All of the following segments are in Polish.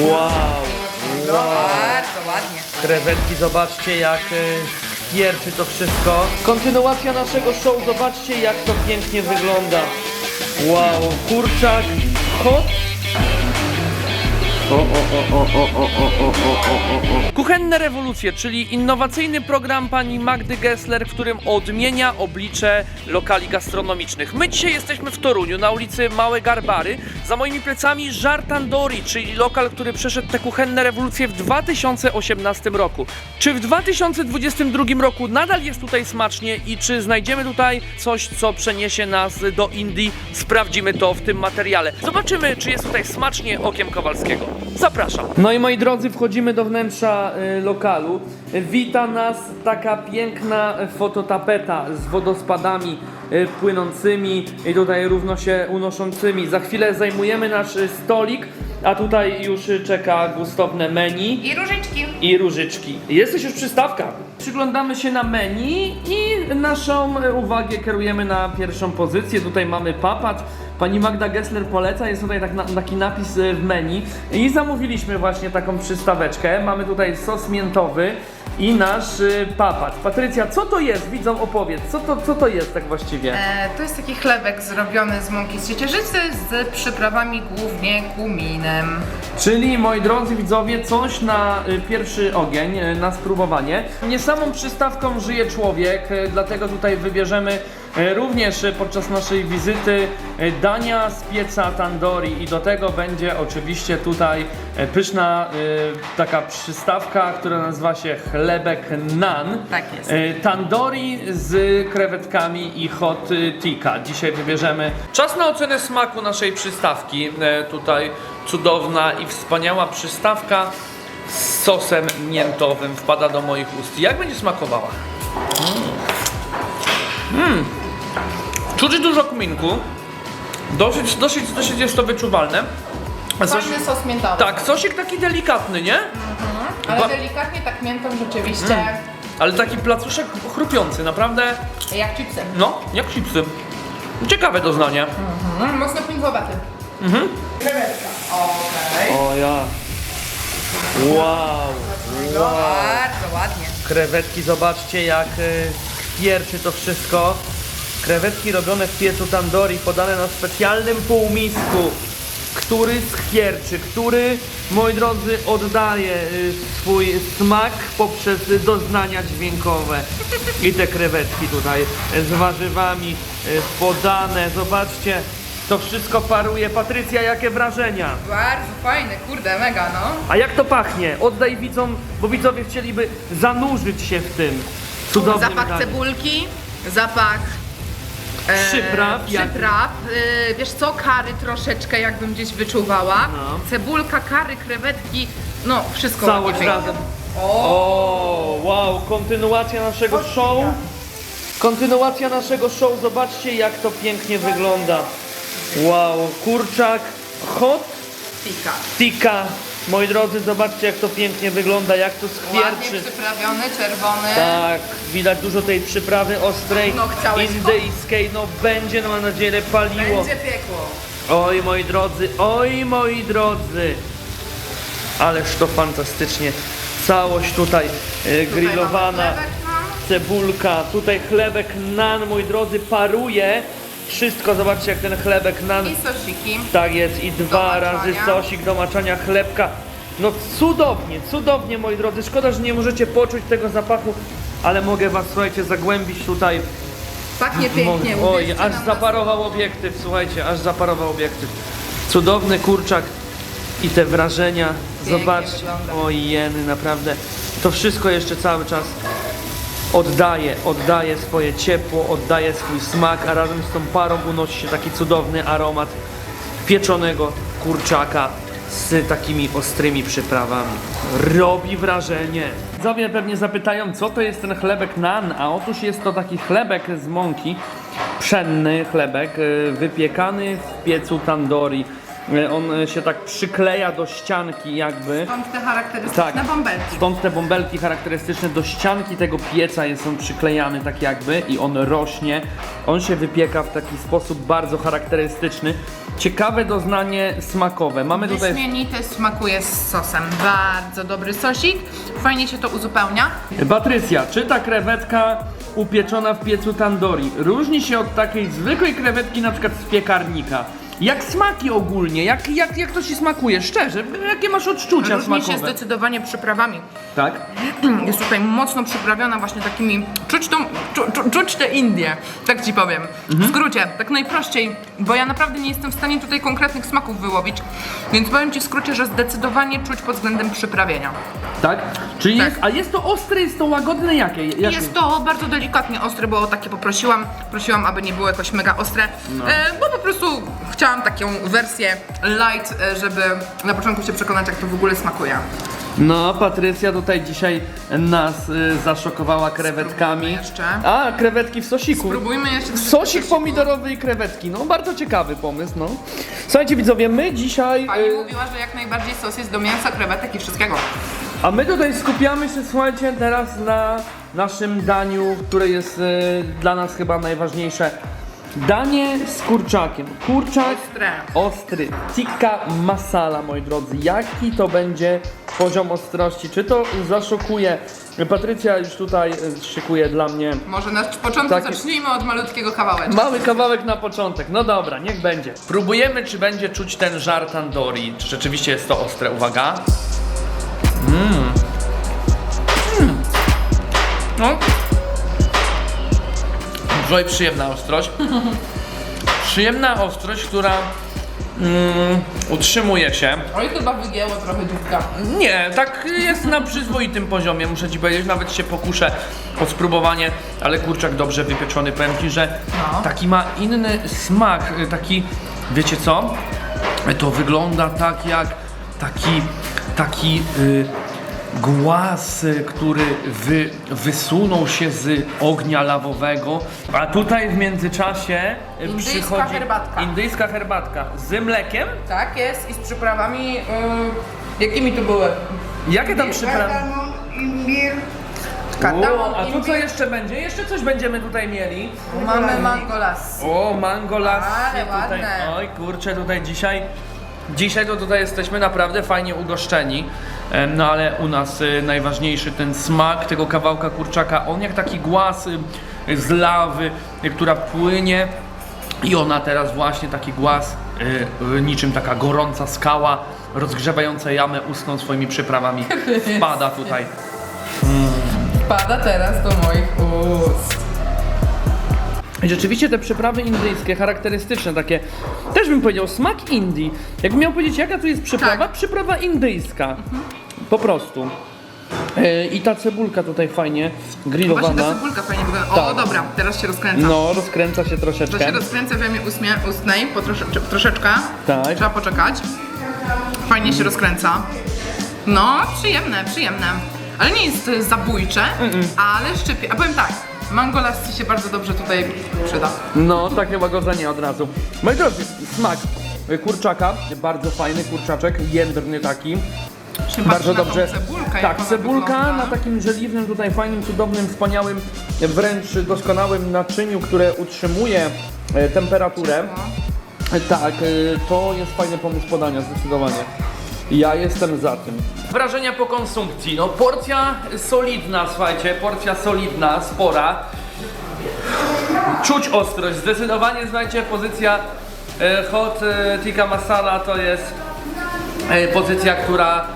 Wow, wow. Bardzo ładnie. Krewetki, zobaczcie jak e, wierczy to wszystko. Kontynuacja naszego show, zobaczcie jak to pięknie wygląda. Wow, kurczak, hot. Kuchenne rewolucje, czyli innowacyjny program pani Magdy Gessler, w którym odmienia oblicze lokali gastronomicznych. My dzisiaj jesteśmy w Toruniu, na ulicy Małe Garbary. Za moimi plecami Żartandori, czyli lokal, który przeszedł te kuchenne rewolucje w 2018 roku. Czy w 2022 roku nadal jest tutaj smacznie i czy znajdziemy tutaj coś, co przeniesie nas do Indii? Sprawdzimy to w tym materiale. Zobaczymy, czy jest tutaj smacznie okiem Kowalskiego. Zapraszam. No i moi drodzy, wchodzimy do wnętrza y, lokalu. Wita nas taka piękna fototapeta z wodospadami y, płynącymi i tutaj równo się unoszącymi. Za chwilę zajmujemy nasz y, stolik, a tutaj już y, czeka gustowne menu I różyczki. i różyczki. Jesteś już przystawka. Przyglądamy się na menu i naszą e, uwagę kierujemy na pierwszą pozycję. Tutaj mamy papat. Pani Magda Gessler poleca, jest tutaj tak na, taki napis e, w menu. I zamówiliśmy właśnie taką przystaweczkę. Mamy tutaj sos miętowy i nasz e, papat. Patrycja, co to jest? Widzą, opowiedz. Co to, co to jest tak właściwie? E, to jest taki chlebek zrobiony z mąki z ciecierzycy z przyprawami głównie kuminem. Czyli, moi drodzy widzowie, coś na y, pierwszy ogień, y, na spróbowanie. Nie samą przystawką żyje człowiek, y, dlatego tutaj wybierzemy y, również y, podczas naszej wizyty y, dania z pieca tandoori i do tego będzie oczywiście tutaj pyszna taka przystawka, która nazywa się chlebek nan. Tak jest. Tandoori z krewetkami i hot tikka. Dzisiaj wybierzemy. Czas na ocenę smaku naszej przystawki. E, Tutaj cudowna i wspaniała przystawka z sosem miętowym wpada do moich ust. Jak będzie smakowała? Mm. Mm. Czuć dużo kuminku. Dosyć, dosyć, dosyć jest to wyczuwalne. Sos, Fajny sos miętowy. tak, sosik taki delikatny, nie? Ale Ba- delikatnie tak miętą rzeczywiście. Ale taki placuszek chrupiący, naprawdę, Jak chipsy. no, jak chipsy. Ciekawe doznanie. Mm, mocno pingwowaty. Mhm. Krewetka. Okej. O ja. Wow. Wow. Bardzo ładnie. Krewetki, zobaczcie jak y, kwierczy to wszystko. Krewetki robione w piecu tandoori, podane na specjalnym półmisku, który skwierczy, który, moi drodzy, oddaje y, swój smak poprzez doznania dźwiękowe. I te krewetki tutaj y, z warzywami y, podane, zobaczcie, to wszystko paruje. Patrycja, jakie wrażenia? Bardzo fajny, kurde, mega no. A jak to pachnie? Oddaj widzom, bo widzowie chcieliby zanurzyć się w tym cudownym Zapach daniu. cebulki, zapach Przypraw, jak- przypraw. E, wiesz co, kary troszeczkę jakbym gdzieś wyczuwała. No. Cebulka, kary, krewetki, no wszystko Całość ładnie. razem. O, O, wow, kontynuacja naszego show. Kontynuacja naszego show, zobaczcie jak to pięknie wygląda. Wow, kurczak, hot pika. tikka. Moi drodzy, zobaczcie jak to pięknie wygląda, jak to Ładnie skwierczy. przyprawiony, czerwony. Tak, widać dużo tej przyprawy ostrej, No, chciałeś indyjskiej, no będzie, no mam nadzieję, paliło. Będzie piekło. Oj moi drodzy, oj moi drodzy. Ależ to fantastycznie. Całość tutaj e, grillowana, mamy chlebek, no. cebulka, tutaj chlebek nan, moi drodzy, paruje. Wszystko, zobaczcie jak ten chlebek nan, I sosiki. tak jest, i dwa razy sosik do maczania chlebka. No cudownie, cudownie moi drodzy. Szkoda, że nie możecie poczuć tego zapachu, ale mogę was, słuchajcie, zagłębić tutaj Pachnie pięknie. Oj, uwierzcie aż nam na zaparował obiektyw, słuchajcie, aż zaparował obiektyw. Cudowny kurczak i te wrażenia, Pięknie zobaczcie. wygląda. Oj, jeny, naprawdę. To wszystko jeszcze cały czas oddaje, oddaje swoje ciepło, oddaje swój smak, a razem z tą parą unosi się taki cudowny aromat pieczonego kurczaka z takimi ostrymi przyprawami. Robi wrażenie. Widzowie pewnie zapytają, co to jest ten chlebek nan, a otóż jest to taki chlebek z mąki, pszenny chlebek, y, wypiekany w piecu tandoori. E, On e, się tak przykleja do ścianki jakby. Stąd te charakterystyczne Tak. bąbelki. Stąd te bąbelki charakterystyczne do ścianki tego pieca jest on przyklejany tak jakby i on rośnie. On się wypieka w taki sposób bardzo charakterystyczny. Ciekawe doznanie smakowe. Mamy tutaj Wyśmienity smakuje z sosem. Bardzo dobry sosik. Fajnie się to uzupełnia. Patrycja, czy ta krewetka upieczona w piecu tandoori różni się od takiej zwykłej krewetki na przykład z piekarnika? Jak smaki ogólnie? Jak, jak, jak to ci smakuje? Szczerze, jakie masz odczucia Różni się smakowe? zdecydowanie przyprawami. Tak? Jest tutaj mocno przyprawiona właśnie takimi, czuć, tą, czu, czu, czuć te Indie, tak ci powiem. W skrócie, tak najprościej, bo ja naprawdę nie jestem w stanie tutaj konkretnych smaków wyłowić, więc powiem ci w skrócie, że zdecydowanie czuć pod względem przyprawienia. Tak? Czyli Tak. jest, a jest to ostre, jest to łagodne jakie? jakie? Jest to bardzo delikatnie ostre, bo o takie poprosiłam. Prosiłam, aby nie było jakoś mega ostre, e, bo po prostu chciałam taką wersję light, e, żeby na początku się przekonać, jak to w ogóle smakuje. No, Patrycja tutaj dzisiaj nas y, zaszokowała krewetkami. Spróbujmy jeszcze. A, krewetki w sosiku. Spróbujmy jeszcze Sosik pomidorowy i krewetki. No, bardzo ciekawy pomysł, no. Słuchajcie widzowie, my dzisiaj... Pani y, mówiła, że jak najbardziej sos jest do mięsa, krewetek i wszystkiego. A my tutaj skupiamy się, słuchajcie, teraz na naszym daniu, które jest e, dla nas chyba najważniejsze. Danie z kurczakiem. Kurczak Ostre. ostry. Tikka masala, moi drodzy. Jaki to będzie poziom ostrości? Czy to zaszokuje? Patrycja już tutaj e, szykuje dla mnie Może na początku zacznijmy od malutkiego kawałeczka. Mały kawałek na początek. No dobra, niech będzie. Próbujemy, czy będzie czuć ten żar tandoori. Czy rzeczywiście jest to ostre. Uwaga. Mmm. No. Joy, przyjemna ostrość. Przyjemna ostrość, która mm, utrzymuje się. Oj, chyba wygięło trochę dzióbka. Nie, tak jest na przyzwoitym poziomie, muszę ci powiedzieć, nawet się pokuszę o spróbowanie, ale kurczak dobrze wypieczony, powiem ci, że No. taki ma inny smak, y, taki, wiecie co? To wygląda tak jak taki, taki y, głaz, y, który wy, wysunął się z ognia lawowego, a tutaj w międzyczasie y, Indyjska przychodzi herbatka. indyjska herbatka z mlekiem. Tak jest i z przyprawami, yy, jakimi tu były? Jakie tam przyprawy? Kardamom, imbir, Kardamom, O, a tu imbir. co jeszcze będzie? Jeszcze coś będziemy tutaj mieli. Mamy mangolas. O, mango lassi Ale tutaj. ładne. Oj, kurczę, tutaj dzisiaj Dzisiaj to tutaj jesteśmy naprawdę fajnie ugoszczeni, no ale u nas y, najważniejszy ten smak tego kawałka kurczaka, on jak taki głaz y, z lawy, y, która płynie i ona teraz właśnie taki głaz, niczym taka gorąca skała, rozgrzewająca jamę ustną swoimi przyprawami, wpada tutaj. Pada teraz do moich ust. I Rzeczywiście te przyprawy indyjskie, charakterystyczne, takie, też bym powiedział, smak Indii. Jakbym miał powiedzieć, jaka tu jest przyprawa? Tak. Przyprawa indyjska. Po prostu. E, I ta cebulka tutaj fajnie Właśnie ta grillowana. cebulka fajnie wygląda. O, Tak. dobra, teraz się rozkręca. No, rozkręca się To troszeczkę. się rozkręca w jamie ustnie, ustnej, po trosze, czy- troszeczkę. Tak. Trzeba poczekać. Fajnie się rozkręca. No, przyjemne, przyjemne. Ale nie jest y, zabójcze, ale szczypie. A powiem tak, mango lassi się bardzo dobrze tutaj przyda. No, takie łagodzenie od razu. Moi drodzy, smak kurczaka, bardzo fajny kurczaczek, jędrny taki. Się Bardzo dobrze. Cebulkę, tak, cebulka na takim żeliwnym, tutaj fajnym, cudownym, wspaniałym, wręcz doskonałym naczyniu, które utrzymuje e, temperaturę. Tak, e, to jest fajny pomysł podania, zdecydowanie. Ja jestem za tym. Wrażenia po konsumpcji. No, porcja solidna, słuchajcie, porcja solidna, spora. Czuć ostrość, zdecydowanie, słuchajcie, pozycja e, hot e, tikka masala to jest e, pozycja, która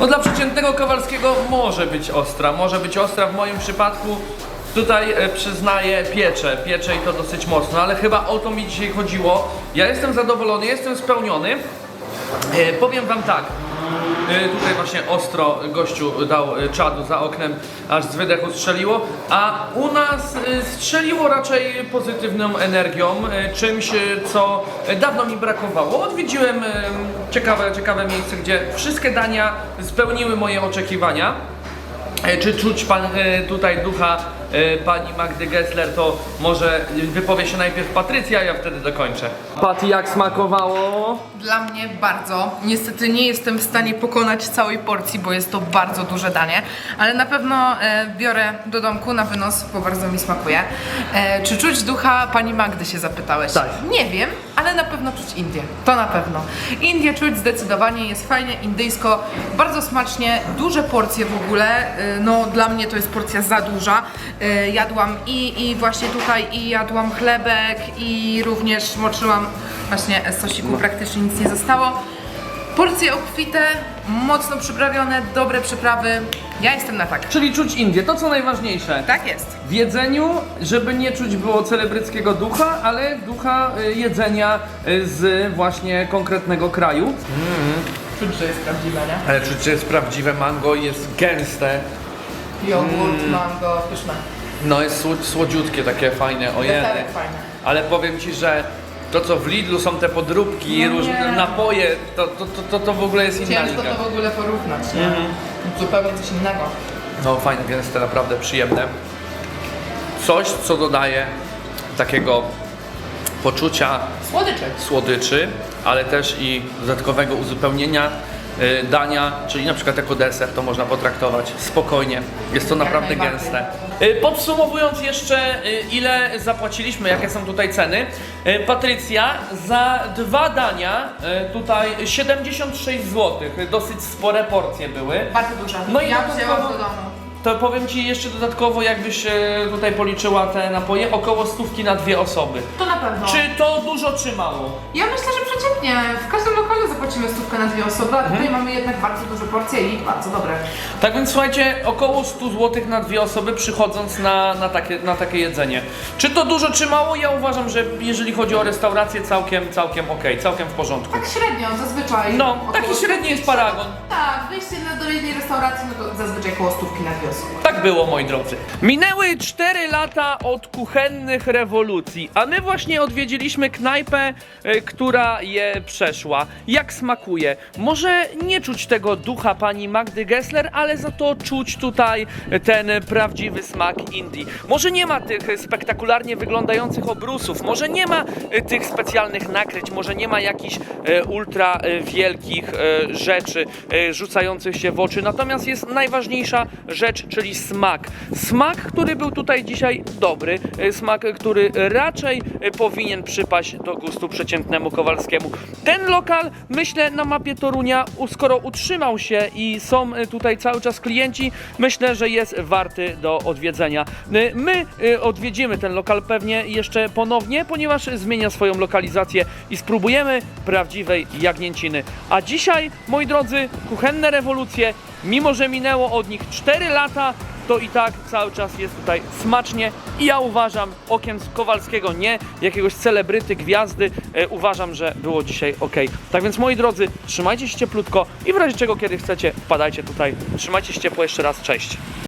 no dla przeciętnego Kowalskiego może być ostra, może być ostra w moim przypadku tutaj e, przyznaję piecze, piecze i to dosyć mocno, ale chyba o to mi dzisiaj chodziło. Ja jestem zadowolony, jestem spełniony. E, powiem wam tak, e, tutaj właśnie ostro gościu dał e, czadu za oknem, aż z wydechu strzeliło, a u nas e, strzeliło raczej pozytywną energią, e, czymś, e, co dawno mi brakowało. Odwiedziłem e, ciekawe, ciekawe miejsce, gdzie wszystkie dania spełniły moje oczekiwania. E, Czy czuć pan e, tutaj ducha pani Magdy Gessler, to może wypowie się najpierw Patrycja, a ja wtedy dokończę. Paty, jak smakowało? Dla mnie bardzo. Niestety nie jestem w stanie pokonać całej porcji, bo jest to bardzo duże danie, ale na pewno e, biorę do domku na wynos, bo bardzo mi smakuje. E, czy czuć ducha pani Magdy się zapytałeś? Tak. Nie wiem, ale na pewno czuć Indię. To na pewno. Indię czuć zdecydowanie, jest fajnie, indyjsko, bardzo smacznie, duże porcje w ogóle. E, no dla mnie to jest porcja za duża. E, jadłam i, i właśnie tutaj i jadłam chlebek i również moczyłam właśnie z sosiku praktycznie nic nie zostało. Porcje obfite, mocno przyprawione, dobre przyprawy. Ja jestem na tak. Czyli czuć Indię, to co najważniejsze. Tak jest. W jedzeniu, żeby nie czuć było celebryckiego ducha, ale ducha y, jedzenia y, z właśnie konkretnego kraju. Czuć, że jest prawdziwe, nie? Ale czuć, że jest prawdziwe mango i jest gęste. Jogurt, mango, pyszne. No jest słod- słodziutkie, takie fajne, ojej. Deserek fajny. Ale powiem Ci, że to co w Lidlu są te podróbki, No różne nie. napoje, to, to, to, to, to w ogóle jest inna Ciężko liga. to w ogóle porównać, nie? Zupełnie coś innego. No fajne, gęste, naprawdę przyjemne. Coś, co dodaje takiego poczucia Słodyczy. słodyczy, ale też i dodatkowego uzupełnienia dania, czyli na przykład jako deser to można potraktować spokojnie. Jest to naprawdę gęste. Y, Podsumowując jeszcze, y, ile zapłaciliśmy, jakie są tutaj ceny. Y, Patrycja, za dwa dania y, tutaj 76 zł, dosyć spore porcje były. Bardzo dużo. No i ja wzięłam do domu. To powiem Ci jeszcze dodatkowo, jakbyś e, tutaj policzyła te napoje, około stówki na dwie osoby. To na pewno. Czy to dużo, czy mało? Ja myślę, że przeciwnie. W każdym lokalu zapłacimy stówkę na dwie osoby, a Mhm. tutaj mamy jednak bardzo duże porcje i bardzo dobre. Tak więc słuchajcie, około 100 zł na dwie osoby przychodząc na, na, takie, na takie jedzenie. Czy to dużo, czy mało? Ja uważam, że jeżeli chodzi o restaurację, całkiem, całkiem okej, całkiem w porządku. Tak średnio, zazwyczaj. No, około taki średni jest paragon. Tak, wyjście na do jednej restauracji, no to zazwyczaj koło stówki na dwie osoby. Tak było, moi drodzy. Minęły 4 lata od kuchennych rewolucji, a my właśnie odwiedziliśmy knajpę, e, która je przeszła. Jak smakuje? Może nie czuć tego ducha pani Magdy Gessler, ale za to czuć tutaj ten prawdziwy smak Indii. Może nie ma tych spektakularnie wyglądających obrusów, może nie ma e, tych specjalnych nakryć, może nie ma jakichś e, ultra wielkich rzeczy rzucających się w oczy, natomiast jest najważniejsza rzecz, czyli smak. Smak, który był tutaj dzisiaj dobry, e, smak, który raczej e, powinien przypaść do gustu przeciętnemu Kowalskiemu. Ten lokal, myślę, na mapie Torunia, skoro utrzymał się i są e, tutaj cały czas klienci, myślę, że jest warty do odwiedzenia. My odwiedzimy ten lokal pewnie jeszcze ponownie, ponieważ zmienia swoją lokalizację i spróbujemy prawdziwej jagnięciny. A dzisiaj, moi drodzy, kuchenne rewolucje, mimo że minęło od nich 4 lata, to i tak cały czas jest tutaj smacznie i ja uważam, okiem z Kowalskiego nie, jakiegoś celebryty, gwiazdy, e, uważam, że było dzisiaj ok. Tak więc moi drodzy, trzymajcie się cieplutko i w razie czego kiedy chcecie, wpadajcie tutaj. Trzymajcie się ciepło jeszcze raz, cześć.